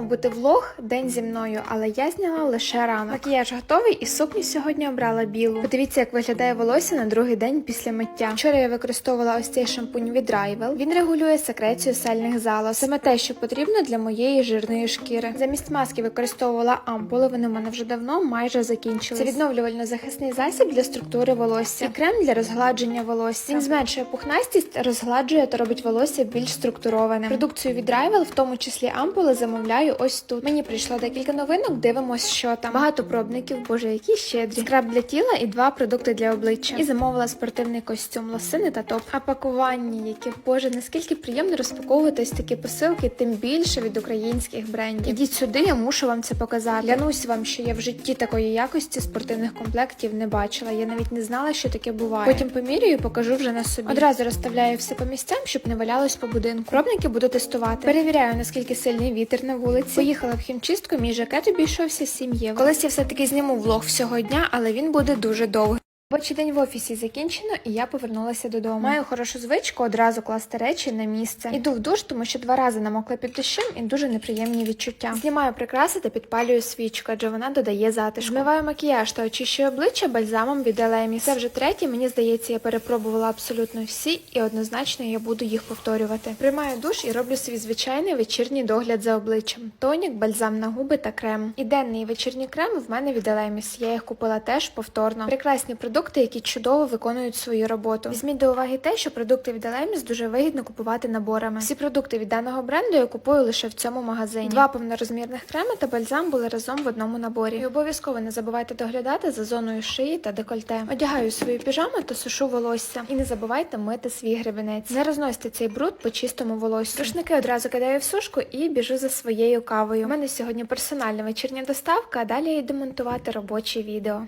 мав бути влог день зі мною, але я зняла лише ранок. Макіяж готовий і сукню сьогодні обрала білу. Подивіться, як виглядає волосся на другий день після миття. Вчора я використовувала ось цей шампунь від Rival. Він регулює секрецію сальних залоз. Саме те, що потрібно для моєї жирної шкіри. Замість маски використовувала ампули. Вони в мене вже давно майже закінчились. Це відновлювально-захисний засіб для структури волосся. І крем для розгладження волосся. Він зменшує пухнастість, розгладжує та робить волосся більш структуроване. Продукцію від Rival, в тому числі ампули, замовляю ось тут. Мені прийшло декілька новинок. Дивимось, що там. Багато пробників, боже, які щедрі. Скраб для тіла і два продукти для обличчя. І замовила спортивний костюм, лосини та топ. А пакування, яке боже, наскільки приємно розпаковувати ось такі посилки, тим більше від українських брендів. Ідіть сюди, я мушу вам це показати. Клянусь вам, що я в житті такої якості спортивних комплектів не бачила. Я навіть не знала, що таке буває. Потім поміряю і покажу вже на собі. Одразу розставляю все по місцям, щоб не валялось по будинку. Пробники буду тестувати. Перевіряю, наскільки сильний вітер на вулиці. Поїхала в хімчистку, мій жакет обійшовся 7 євро. Колись я все-таки зніму влог всього дня, але він буде дуже довгий. Робочий день в офісі закінчено, і я повернулася додому. Маю хорошу звичку одразу класти речі на місце. Іду в душ, тому що два рази намокла під дощем і дуже неприємні відчуття. Знімаю прикраси та підпалюю свічку, адже вона додає затишку. Змиваю макіяж та очищую обличчя бальзамом від Елемі. Це вже третє. Мені здається, я перепробувала абсолютно всі, і однозначно я буду їх повторювати. Приймаю душ і роблю свій звичайний вечірній догляд за обличчям: тонік, бальзам на губи та крем. І денний і вечірній крем в мене від Елеміс. Я їх купила теж повторно. Прекрасні продукти, які чудово виконують свою роботу. Візьміть до уваги те, що продукти від Елеміс дуже вигідно купувати наборами. Всі продукти від даного бренду я купую лише в цьому магазині. Два повнорозмірних креми та бальзам були разом в одному наборі. І обов'язково не забувайте доглядати за зоною шиї та декольте. Одягаю свою піжаму та сушу волосся. І не забувайте мити свій гребінець. Не розносьте цей бруд по чистому волоссю. Рушники одразу кидаю в сушку і біжу за своєю кавою. У мене сьогодні персональна вечірня доставка, а далі йду монтувати робоче відео.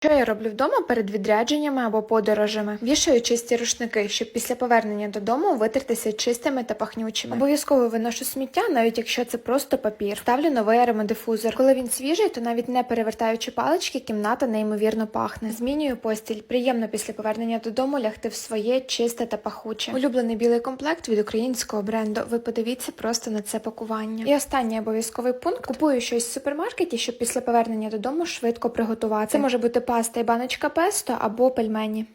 Що я роблю вдома перед відрядженнями або подорожами? Вішаю чисті рушники, щоб після повернення додому витертися чистими та пахнючими. Обов'язково виношу сміття, навіть якщо це просто папір. Ставлю новий аромадифузор. Коли він свіжий, то навіть не перевертаючи палички, кімната неймовірно пахне. Змінюю постіль. Приємно після повернення додому лягти в своє чисте та пахуче. Улюблений білий комплект від українського бренду. Ви подивіться просто на це пакування. І останній обов'язковий пункт: купую щось в супермаркеті, щоб після повернення додому швидко приготувати. Це може бути паста і баночка песто або пельмені.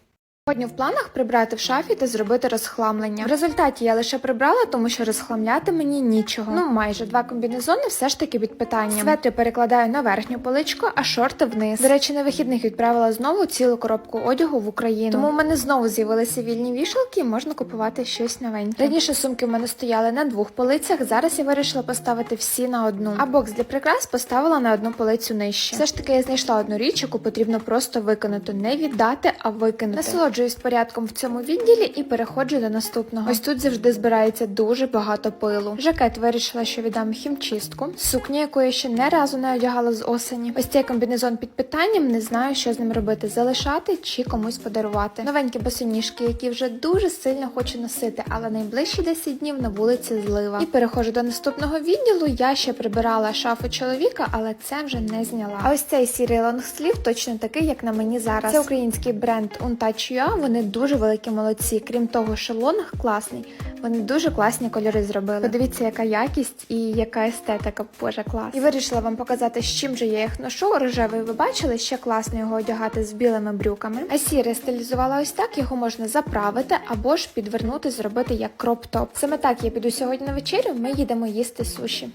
Сьогодні в планах прибрати в шафі та зробити розхламлення. В результаті я лише прибрала, тому що розхламляти мені нічого. Ну майже два комбінезони все ж таки під питанням. Светри перекладаю на верхню поличку, а шорти вниз. До речі, на вихідних відправила знову цілу коробку одягу в Україну. Тому в мене знову з'явилися вільні вішалки, і можна купувати щось новеньке. Раніше сумки в мене стояли на двох полицях. Зараз я вирішила поставити всі на одну. А бокс для прикрас поставила на одну полицю нижче. Все ж таки я знайшла одну річ, яку потрібно просто виконати, не віддати, а викинути. Насолоджуюсь порядком в цьому відділі і переходжу до наступного. Ось тут завжди збирається дуже багато пилу. Жакет вирішила, що віддам хімчистку. Сукня, яку я ще не разу не одягала з осені. Ось цей комбінезон під питанням. Не знаю, що з ним робити: залишати чи комусь подарувати. Новенькі босоніжки, які вже дуже сильно хочу носити, але найближчі 10 днів на вулиці злива. І переходжу до наступного відділу. Я ще прибирала шафу чоловіка, але це вже не зняла. А ось цей сірий лонгслів точно такий, як на мені зараз. Це український бренд Untouch.ua. Вони дуже великі молодці. Крім того, що лонг класний. Вони дуже класні кольори зробили. Подивіться, яка якість і яка естетика, боже клас. І вирішила вам показати, з чим же я їх ношу. Рожевий ви бачили, ще класно його одягати з білими брюками. А сірий стилізувала ось так, його можна заправити або ж підвернути, зробити як кроп-топ. Саме так я піду сьогодні на вечерю. Ми їдемо їсти суші.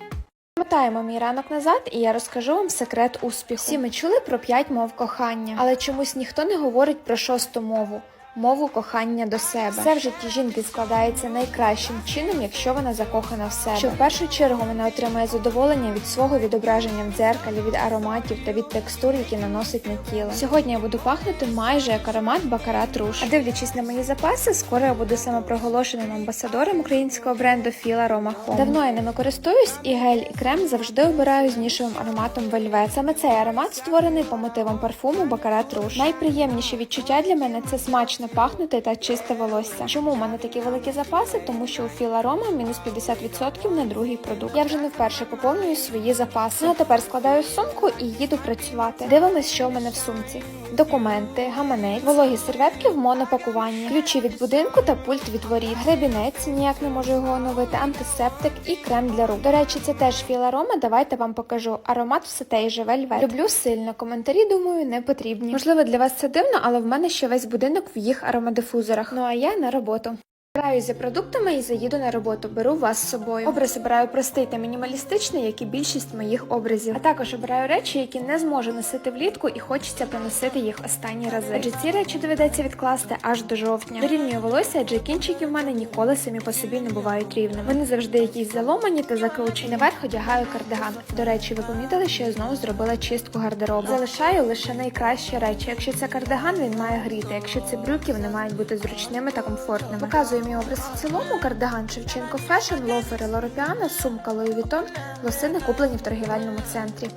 Мотаємо мій ранок назад, і я розкажу вам секрет успіху. Всі ми чули про п'ять мов кохання, але чомусь ніхто не говорить про шосту мову. Мову кохання до себе. Все в житті жінки складається найкращим чином, якщо вона закохана в себе. Що в першу чергу вона отримує задоволення від свого відображення в дзеркалі, від ароматів та від текстур, які наносить на тіло. Сьогодні я буду пахнути майже як аромат Бакарат Руш. А дивлячись на мої запаси, скоро я буду самопроголошеним амбасадором українського бренду Філа Рома Home. Давно я ними користуюсь, і гель і крем завжди обираю з нішевим ароматом Вельвет. Саме цей аромат створений по мотивам парфуму Бакарат Руш. Найприємніші відчуття для мене це смачна пахнути та чисте волосся. Чому в мене такі великі запаси? Тому що у Філарома мінус 50% на другий продукт. Я вже не вперше поповнюю свої запаси. Ну а тепер складаю сумку і їду працювати. Дивимось, що в мене в сумці: документи, гаманець, вологі серветки в монопакуванні, ключі від будинку та пульт від воріт, гребінець, ніяк не можу його оновити, антисептик і крем для рук. До речі, це теж Філарома. Давайте вам покажу. Аромат все той же вельвет. Люблю сильно. Коментарі думаю не потрібні. Можливо, для вас це дивно, але в мене ще весь будинок в їх аромадифузорах. Ну а я на роботу. Збираюсь за продуктами і заїду на роботу. Беру вас з собою. Образ обираю простий та мінімалістичний, як і більшість моїх образів. А також обираю речі, які не зможу носити влітку, і хочеться поносити їх останні рази. Адже ці речі доведеться відкласти аж до жовтня. Дорівнюю волосся, адже кінчики в мене ніколи самі по собі не бувають рівними. Вони завжди якісь заломані та закручені. Наверх одягаю кардиган. До речі, ви помітили, що я знову зробила чистку гардеробу. Залишаю лише найкращі речі. Якщо це кардиган, він має гріти. Якщо це брюки, вони мають бути зручними та комфортними. Показую мій образ в цілому. Кардиган Шевченко Фешн, лофери Лоропіана, сумка Louis Vuitton, лосини куплені в торгівельному центрі.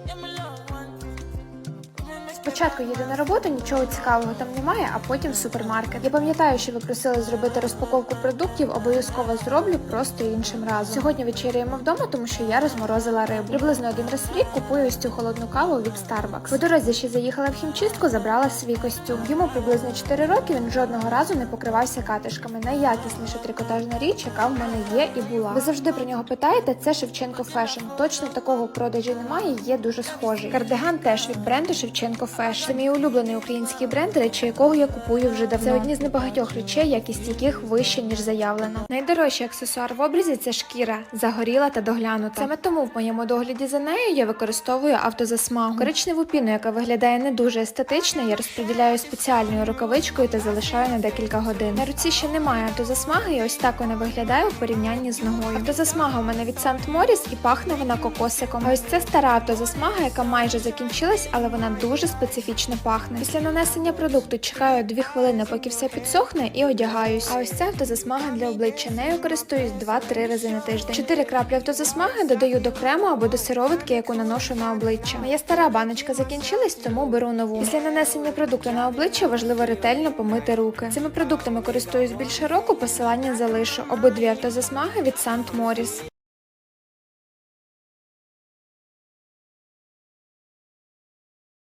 Спочатку їду на роботу, нічого цікавого там немає, а потім в супермаркет. Я пам'ятаю, що ви просили зробити розпаковку продуктів, обов'язково зроблю просто іншим разом. Сьогодні вечеряємо вдома, тому що я розморозила рибу. Приблизно один раз в рік купую ось цю холодну каву від Starbucks. По дорозі ще заїхала в хімчистку, забрала свій костюм. Йому приблизно 4 роки. Він жодного разу не покривався катишками. Найякісніша трикотажна річ, яка в мене є і була. Ви завжди про нього питаєте. Це Шевченко Фешн. Точно такого продажі немає. Є дуже схожий. Кардиган теж від бренду Шевченко Фешн. Це мій улюблений український бренд, речі якого я купую вже давно. Це одні з небагатьох речей, якість яких вища ніж заявлено. Найдорожчий аксесуар в обрізі це шкіра, загоріла та доглянута. Саме тому в моєму догляді за нею я використовую автозасмагу. Коричневу піну, яка виглядає не дуже естетично, я розподіляю спеціальною рукавичкою та залишаю на декілька годин. На руці ще немає автозасмаги, і ось так вона виглядає у порівнянні з ногою. Автозасмага у мене від Сант Моріс і пахне вона кокосиком. А ось це стара автозасмага, яка майже закінчилась, але вона дуже специфічно пахне. Після нанесення продукту чекаю 2 хвилини, поки все підсохне, і одягаюсь. А ось це автозасмага для обличчя. Нею користуюсь 2-3 рази на тиждень. 4 краплі автозасмаги додаю до крему або до сироватки, яку наношу на обличчя. Моя стара баночка закінчилась, тому беру нову. Після нанесення продукту на обличчя важливо ретельно помити руки. Цими продуктами користуюсь більше року. Посилання залишу. Обидві автозасмаги від Сант Моріс.